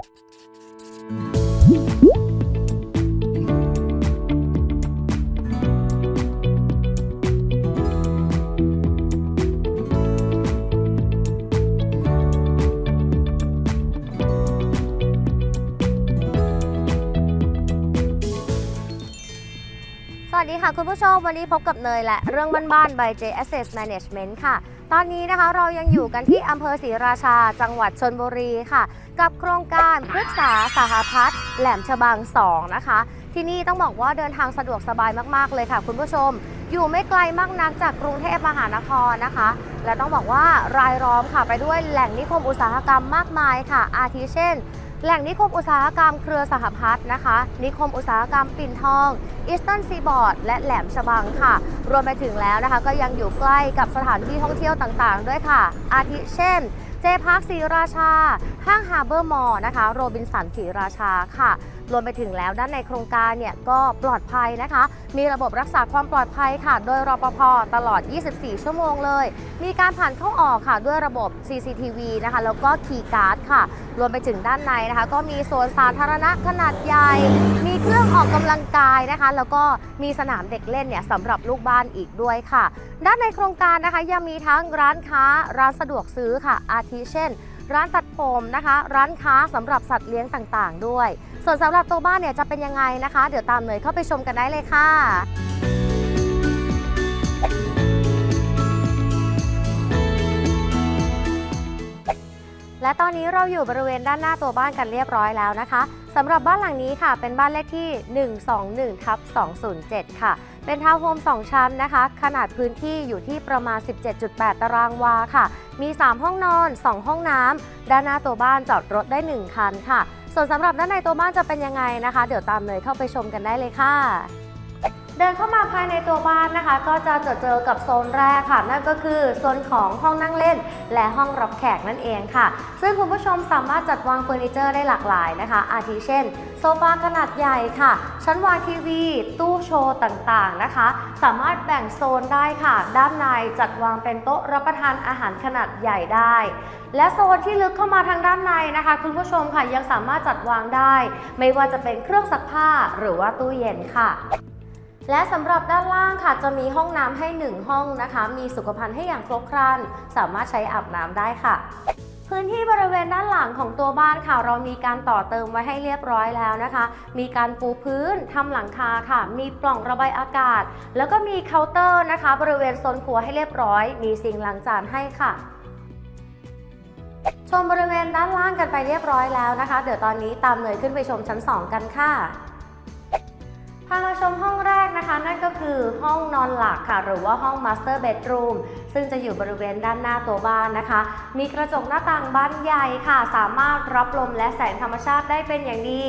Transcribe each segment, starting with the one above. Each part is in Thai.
สวัสดีค่ะคุณผู้ชม วันนี้พบกับเนยและเรื่องบ้านๆ by J Asset Management ค่ะ ตอนนี้นะคะเรายังอยู่กันที่อำเภอศรีราชา จังหวัดชนบุรีค่ะ กับโครงการพฤกษาสหพัฒน์แหลมฉบัง 2 นะคะ ที่นี่ต้องบอกว่าเดินทางสะดวกสบายมากๆเลยค่ะ คุณผู้ชม อยู่ไม่ไกลมากนักจากกรุงเทพมหานครนะคะ และต้องบอกว่ารายล้อมค่ะไปด้วยแหล่งนิคมอุตสาหกรรมมากมายค่ะ อาทิเช่น แหล่งนิคมอุตสาหกรรมเครือสหพัฒน์นะคะ นิคมอุตสาหกรรมปิ่นทองอีสตันซีบอร์ดและแหลมฉบังค่ะ รวมไปถึงแล้วนะคะ ก็ยังอยู่ใกล้กับสถานที่ท่องเที่ยวต่างๆ ด้วยค่ะ อาทิเช่น เจพาร์คศรีราชา ห้างฮาร์เบอร์มอล์นะคะ โรบินสันศรีราชาค่ะ รวมไปถึงแล้วด้านในโครงการเนี่ยก็ปลอดภัยนะคะ มีระบบรักษาความปลอดภัยค่ะ โดยรปภตลอด 24 ชั่วโมงเลย มีการผ่านเข้าออกค่ะ ด้วยระบบ CCTV นะคะ แล้วก็คีย์การ์ดค่ะ รวมไปถึงด้านในนะคะ ก็มีโซนสาธารณะขนาดใหญ่ มีเครื่องออกกำลังกายนะคะ แล้วก็มีสนามเด็กเล่นเนี่ยสำหรับลูกบ้านอีกด้วยค่ะ ด้านในโครงการนะคะยังมีทั้งร้านค้าร้านสะดวกซื้อค่ะอาทิเช่น ร้านตัดผมนะคะ ร้านค้าสำหรับสัตว์เลี้ยงต่างๆ ด้วย ส่วนสำหรับตัวบ้านเนี่ยจะเป็นยังไงนะคะ เดี๋ยวตามเนยเข้าไปชมกันได้เลยค่ะ และตอนนี้เราอยู่บริเวณด้านหน้าตัวบ้านกันเรียบร้อยแล้วนะคะสำหรับบ้านหลังนี้ค่ะ เป็นบ้านเลขที่ 121ทับ207 ค่ะ เป็นทาวน์โฮม 2 ชั้นนะคะ ขนาดพื้นที่อยู่ที่ประมาณ 17.8 ตารางวาค่ะ มี 3 ห้องนอน 2 ห้องน้ำ ด้านหน้าตัวบ้านจอดรถได้ 1 คันค่ะ ส่วนสำหรับด้านในตัวบ้านจะเป็นยังไงนะคะ เดี๋ยวตามเนยเข้าไปชมกันได้เลยค่ะ เดินเข้ามาภายในตัวบ้านนะคะ ก็จะเจอเจอกับโซนแรกค่ะ นั่นก็คือโซนของห้องนั่งเล่น และห้องรับแขกนั่นเองค่ะ ซึ่งคุณผู้ชมสามารถจัดวางเฟอร์นิเจอร์ได้หลากหลายนะคะ อาทิเช่น โซฟาขนาดใหญ่ค่ะ ชั้นวางทีวี ตู้โชว์ต่างๆนะคะ สามารถแบ่งโซนได้ค่ะ ด้านในจัดวางเป็นโต๊ะรับประทานอาหารขนาดใหญ่ได้ และโซนที่ลึกเข้ามาทางด้านในนะคะ คุณผู้ชมค่ะยังสามารถจัดวางได้ ไม่ว่าจะเป็นเครื่องซักผ้าหรือว่าตู้เย็นค่ะ และสำหรับด้านล่างค่ะจะมีห้องน้ำให้ 1 ห้องนะคะ มีสุขภัณฑ์ให้อย่างครบครัน สามารถใช้อาบน้ำได้ค่ะพื้นที่บริเวณด้านหลังของตัวบ้านค่ะ เรามีการต่อเติมไว้ให้เรียบร้อยแล้วนะคะ มีการปูพื้นทำหลังคาค่ะ มีปล่องระบายอากาศ แล้วก็มีเคาน์เตอร์นะคะ บริเวณโซนครัวให้เรียบร้อย มีซิงล้างจานให้ค่ะ ชมบริเวณด้านล่างกันไปเรียบร้อยแล้วนะคะ เดี๋ยวตอนนี้ตามเนยขึ้นไปชมชั้น 2 กันค่ะ พามาชมห้องแรกนะคะ นั่นก็คือห้องนอนหลักค่ะ หรือว่าห้อง Master Bedroom ซึ่งจะอยู่บริเวณด้านหน้าตัวบ้านนะคะ มีกระจกหน้าต่างบานใหญ่ค่ะ สามารถรับลมและแสงธรรมชาติได้เป็นอย่างดี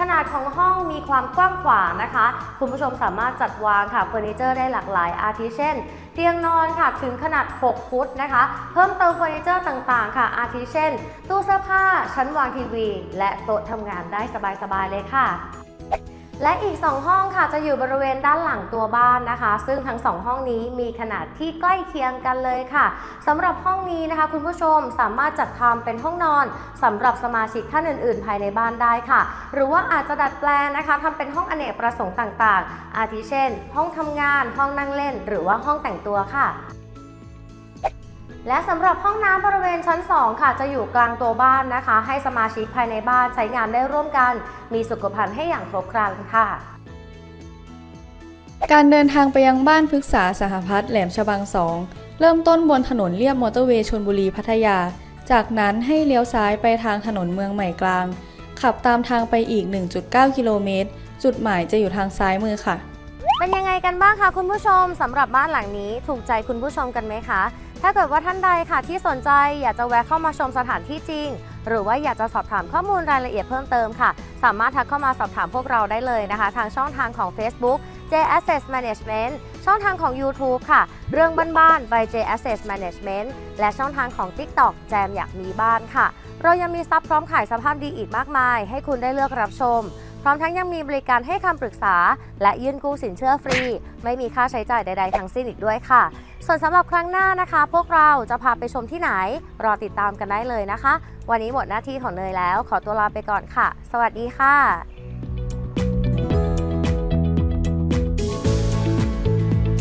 ขนาดของห้องมีความกว้างขวางนะคะ คุณผู้ชมสามารถจัดวางค่ะเฟอร์นิเจอร์ได้หลากหลายอาทิเช่น เตียงนอนค่ะถึงขนาด 6 ฟุตนะคะ เพิ่มเติมเฟอร์นิเจอร์ต่างๆ ค่ะ อาทิเช่น ตู้เสื้อผ้าชั้นวางทีวี และโต๊ะทำงานได้สบายๆเลยค่ะ และอีก 2 ห้องค่ะจะอยู่บริเวณด้านหลังตัวบ้านนะคะ ซึ่งทั้ง 2 ห้องนี้มีขนาดที่ใกล้เคียงกันเลยค่ะสำหรับห้องนี้นะคะ คุณผู้ชมสามารถจัดทำเป็นห้องนอนสำหรับสมาชิกท่านอื่น ๆ ภายในบ้านได้ค่ะ หรือว่าอาจจะดัดแปลงนะคะทำเป็นห้องอเนกประสงค์ต่าง ๆ อาทิเช่น ห้องทำงาน ห้องนั่งเล่น หรือว่าห้องแต่งตัวค่ะ และสำหรับห้องน้ำบริเวณชั้น 2 ค่ะ จะอยู่กลางตัวบ้านนะคะ ให้สมาชิกภายในบ้านใช้งานได้ร่วมกัน มีสุขภัณฑ์ให้อย่างครบครันค่ะ การเดินทางไปยังบ้านพฤกษาสหพัฒน์แหลมฉบัง2เริ่มต้นบนถนนเลียบมอเตอร์เวย์ชนบุรีพัทยา จากนั้นให้เลี้ยวซ้ายไปทางถนนเมืองใหม่กลาง ขับตามทางไปอีก 1.9 กิโลเมตร จุดหมายจะอยู่ทางซ้ายมือค่ะ เป็นยังไงกันบ้างคะคุณผู้ชมสำหรับบ้านหลังนี้ถูกใจคุณผู้ชมกันไหมคะ ถ้าเกิดว่าท่านใดค่ะที่สนใจอยากจะแวะเข้ามาชมสถานที่จริง หรือว่าอยากจะสอบถามข้อมูลรายละเอียดเพิ่มเติมค่ะ สามารถทักเข้ามาสอบถามพวกเราได้เลยนะคะ ทางช่องทางของ Facebook J Asset Management ช่องทางของ YouTube ค่ะ เรื่องบ้านๆ by J Asset Management และช่องทางของ TikTok แจมอยากมีบ้านค่ะ เรายังมีซับพร้อมขายสภาพดีอีกมากมาย ให้คุณได้เลือกรับชม พร้อมทั้งยังมีบริการให้คำปรึกษา และยื่นกู้สินเชื่อฟรี ไม่มีค่าใช้จ่ายใด ๆ ทั้งสิ้นอีกด้วยค่ะ ส่วนสำหรับครั้งหน้านะคะ พวกเราจะพาไปชมที่ไหน รอติดตามกันได้เลยนะคะ วันนี้หมดหน้าที่ของเนยแล้ว ขอตัวลาไปก่อนค่ะ สวัสดีค่ะ